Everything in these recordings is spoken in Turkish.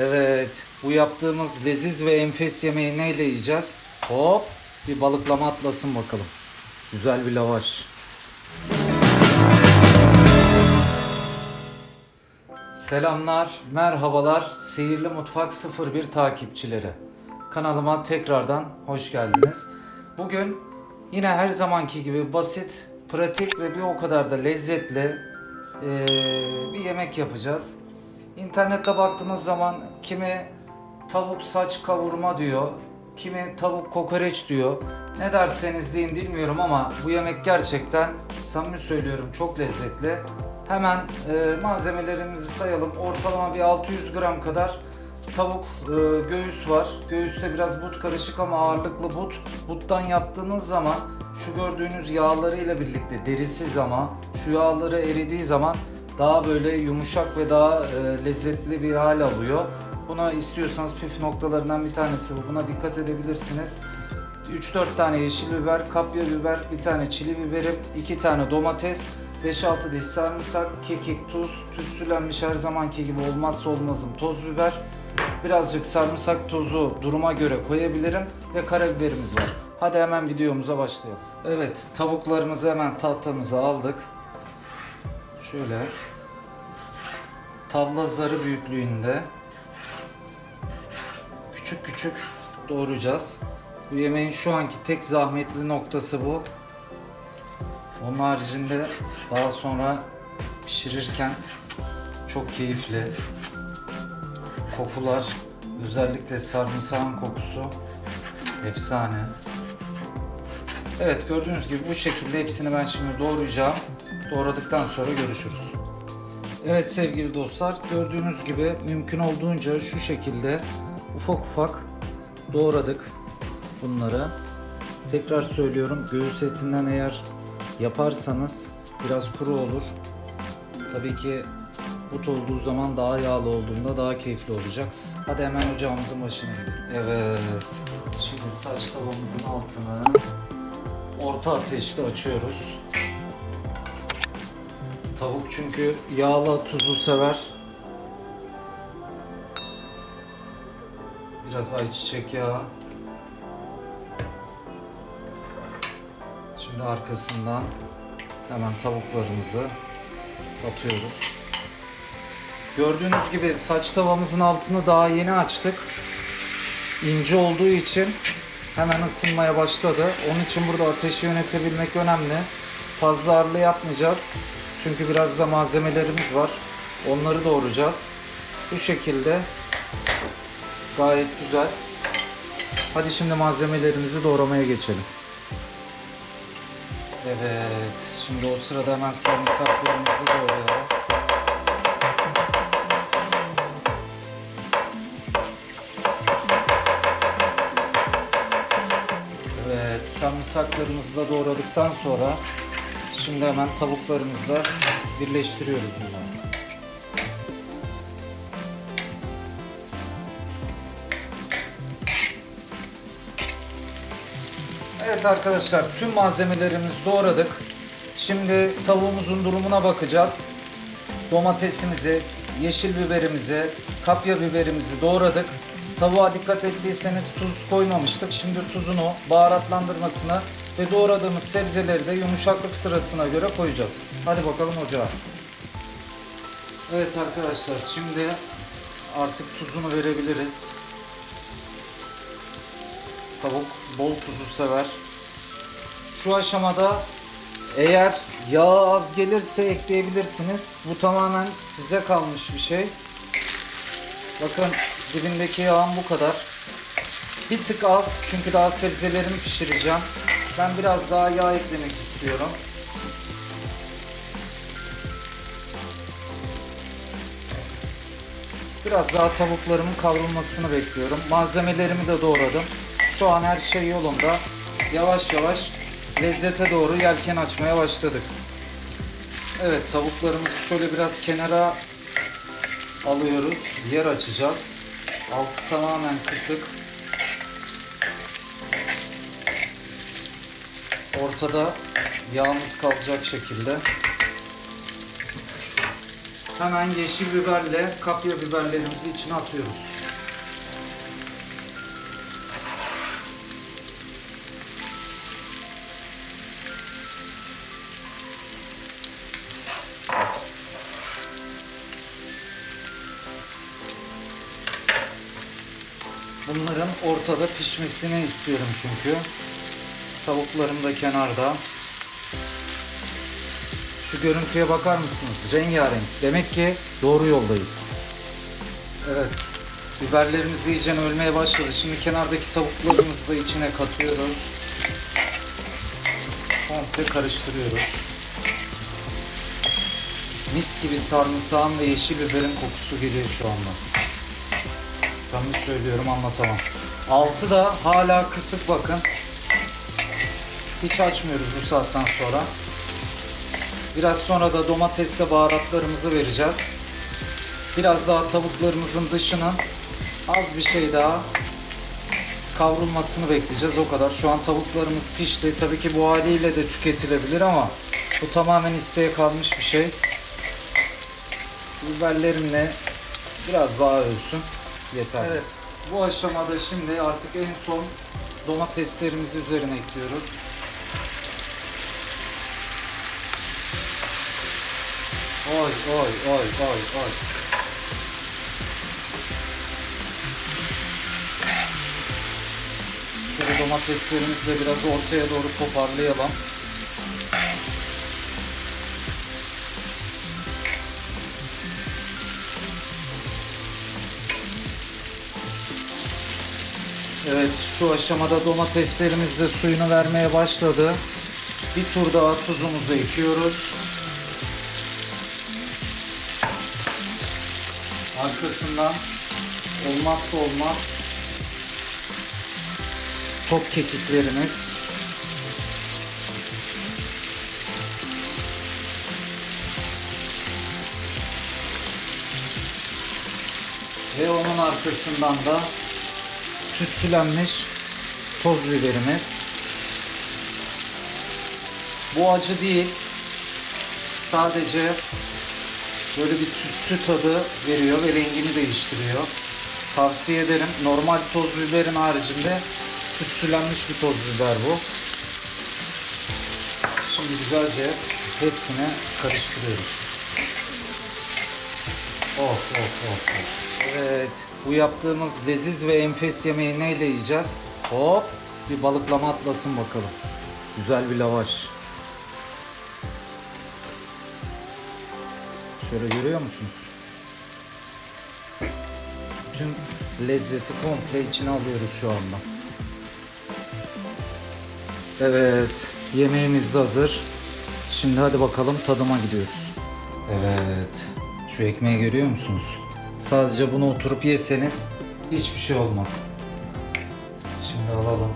Evet, bu yaptığımız leziz ve enfes yemeği neyle yiyeceğiz? Hop, bir balıklama atlasın bakalım. Güzel bir lavaş. Selamlar, merhabalar Sihirli Mutfak 01 takipçileri. Kanalıma tekrardan hoş geldiniz. Bugün yine her zamanki gibi basit, pratik ve bir o kadar da lezzetli eee, bir yemek yapacağız. İnternette baktığınız zaman kimi tavuk saç kavurma diyor, kimi tavuk kokoreç diyor. Ne derseniz deyin bilmiyorum ama bu yemek gerçekten samimi söylüyorum çok lezzetli. Hemen e, malzemelerimizi sayalım. Ortalama bir 600 gram kadar tavuk e, göğüs var. Göğüste biraz but karışık ama ağırlıklı but. Buttan yaptığınız zaman şu gördüğünüz yağlarıyla birlikte derisiz ama şu yağları eridiği zaman daha böyle yumuşak ve daha e, lezzetli bir hal alıyor. Buna istiyorsanız püf noktalarından bir tanesi bu. Buna dikkat edebilirsiniz. 3-4 tane yeşil biber, kapya biber, bir tane çili biberim, 2 tane domates, 5-6 diş sarımsak, kekik, tuz, tütsülenmiş her zamanki gibi olmazsa olmazım toz biber, birazcık sarımsak tozu duruma göre koyabilirim ve karabiberimiz var. Hadi hemen videomuza başlayalım. Evet, tavuklarımızı hemen tahtamıza aldık. Şöyle tavla zarı büyüklüğünde küçük küçük doğrayacağız. Bu yemeğin şu anki tek zahmetli noktası bu. Onun haricinde daha sonra pişirirken çok keyifli. Kokular, özellikle sarımsağın kokusu efsane. Evet gördüğünüz gibi bu şekilde hepsini ben şimdi doğrayacağım. Doğradıktan sonra görüşürüz. Evet sevgili dostlar gördüğünüz gibi mümkün olduğunca şu şekilde ufak ufak doğradık bunları. Tekrar söylüyorum göğüs etinden eğer yaparsanız biraz kuru olur. Tabii ki but olduğu zaman daha yağlı olduğunda daha keyifli olacak. Hadi hemen ocağımızın başına gidelim. Evet. Şimdi saç tavamızın altını orta ateşte açıyoruz. Tavuk çünkü yağla tuzu sever. Biraz ayçiçek yağı. Şimdi arkasından hemen tavuklarımızı atıyoruz. Gördüğünüz gibi saç tavamızın altını daha yeni açtık. İnce olduğu için hemen ısınmaya başladı. Onun için burada ateşi yönetebilmek önemli. Fazla ağırlı yapmayacağız. Çünkü biraz da malzemelerimiz var. Onları doğrayacağız. Bu şekilde gayet güzel. Hadi şimdi malzemelerimizi doğramaya geçelim. Evet, şimdi o sırada hemen sarımsaklarımızı doğrayalım. Evet, sarımsaklarımızı da doğradıktan sonra şimdi hemen tavuklarımızla birleştiriyoruz bunları. Evet arkadaşlar tüm malzemelerimizi doğradık. Şimdi tavuğumuzun durumuna bakacağız. Domatesimizi, yeşil biberimizi, kapya biberimizi doğradık. Tavuğa dikkat ettiyseniz tuz koymamıştık. Şimdi tuzunu, baharatlandırmasını ve doğradığımız sebzeleri de yumuşaklık sırasına göre koyacağız. Hadi bakalım ocağa. Evet arkadaşlar şimdi artık tuzunu verebiliriz. Tavuk bol tuzu sever. Şu aşamada eğer yağ az gelirse ekleyebilirsiniz. Bu tamamen size kalmış bir şey. Bakın dibindeki yağım bu kadar. Bir tık az çünkü daha sebzelerimi pişireceğim. Ben biraz daha yağ eklemek istiyorum. Biraz daha tavuklarımın kavrulmasını bekliyorum. Malzemelerimi de doğradım. Şu an her şey yolunda. Yavaş yavaş lezzete doğru yelken açmaya başladık. Evet tavuklarımızı şöyle biraz kenara alıyoruz. Yer açacağız. Altı tamamen kısık. Ortada yağımız kalacak şekilde. Hemen yeşil biberle kapya biberlerimizi içine atıyoruz. Bunların ortada pişmesini istiyorum çünkü. Tavuklarım da kenarda. Şu görüntüye bakar mısınız? Rengarenk. Demek ki doğru yoldayız. Evet. Biberlerimiz iyice ölmeye başladı. Şimdi kenardaki tavuklarımızı da içine katıyoruz. Komple karıştırıyoruz. Mis gibi sarımsağın ve yeşil biberin kokusu geliyor şu anda. Samimi söylüyorum anlatamam. Altı da hala kısık bakın. Hiç açmıyoruz bu saatten sonra. Biraz sonra da domatesle baharatlarımızı vereceğiz. Biraz daha tavuklarımızın dışının az bir şey daha kavrulmasını bekleyeceğiz. O kadar. Şu an tavuklarımız pişti. Tabii ki bu haliyle de tüketilebilir ama bu tamamen isteğe kalmış bir şey. Biberlerimle biraz daha ölsün. Yeter. Evet. Bu aşamada şimdi artık en son domateslerimizi üzerine ekliyoruz. Oy oy oy oy oy. Şöyle domateslerimizi de biraz ortaya doğru toparlayalım. Evet şu aşamada domateslerimiz de suyunu vermeye başladı. Bir tur daha tuzumuzu ekiyoruz. Arkasından olmazsa olmaz top kekiklerimiz. Ve onun arkasından da tütsülenmiş toz biberimiz. Bu acı değil. Sadece böyle bir tütsü tadı veriyor ve rengini değiştiriyor. Tavsiye ederim. Normal toz biberin haricinde tütsülenmiş bir toz biber bu. Şimdi güzelce hepsini karıştırıyoruz. Of of of of. Evet, bu yaptığımız leziz ve enfes yemeği neyle yiyeceğiz? Hop, bir balıklama atlasın bakalım. Güzel bir lavaş. Şöyle görüyor musunuz? Tüm lezzeti komple içine alıyoruz şu anda. Evet, yemeğimiz de hazır. Şimdi hadi bakalım tadıma gidiyoruz. Evet, şu ekmeği görüyor musunuz? Sadece bunu oturup yeseniz hiçbir şey olmaz. Şimdi alalım.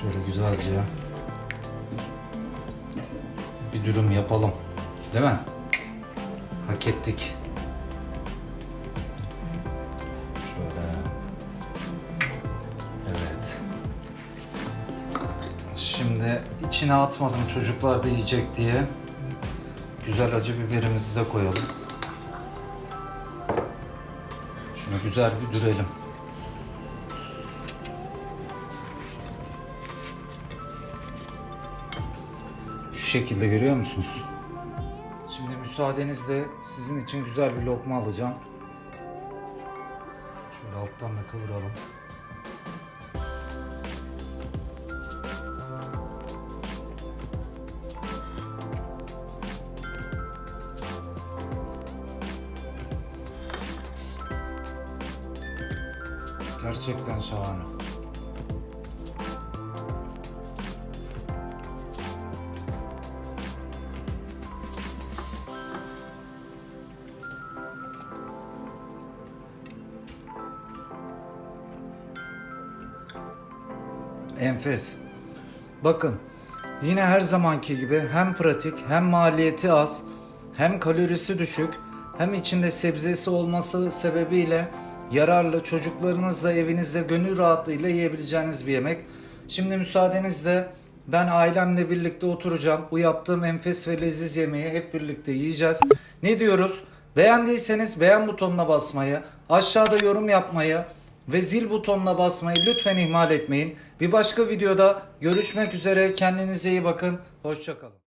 Şöyle güzelce bir dürüm yapalım. Değil mi? Hak ettik. Şöyle. Evet. Şimdi içine atmadım çocuklar da yiyecek diye. Güzel acı biberimizi de koyalım. Şunu güzel bir dürelim. Şu şekilde görüyor musunuz? Şimdi müsaadenizle sizin için güzel bir lokma alacağım. Şöyle alttan da kıvıralım. Gerçekten şahane. Enfes. Bakın yine her zamanki gibi hem pratik hem maliyeti az hem kalorisi düşük hem içinde sebzesi olması sebebiyle yararlı çocuklarınızla evinizde gönül rahatlığıyla yiyebileceğiniz bir yemek. Şimdi müsaadenizle Ben ailemle birlikte oturacağım. Bu yaptığım enfes ve leziz yemeği hep birlikte yiyeceğiz. Ne diyoruz? Beğendiyseniz beğen butonuna basmayı, aşağıda yorum yapmayı ve zil butonuna basmayı lütfen ihmal etmeyin. Bir başka videoda görüşmek üzere. Kendinize iyi bakın. Hoşçakalın.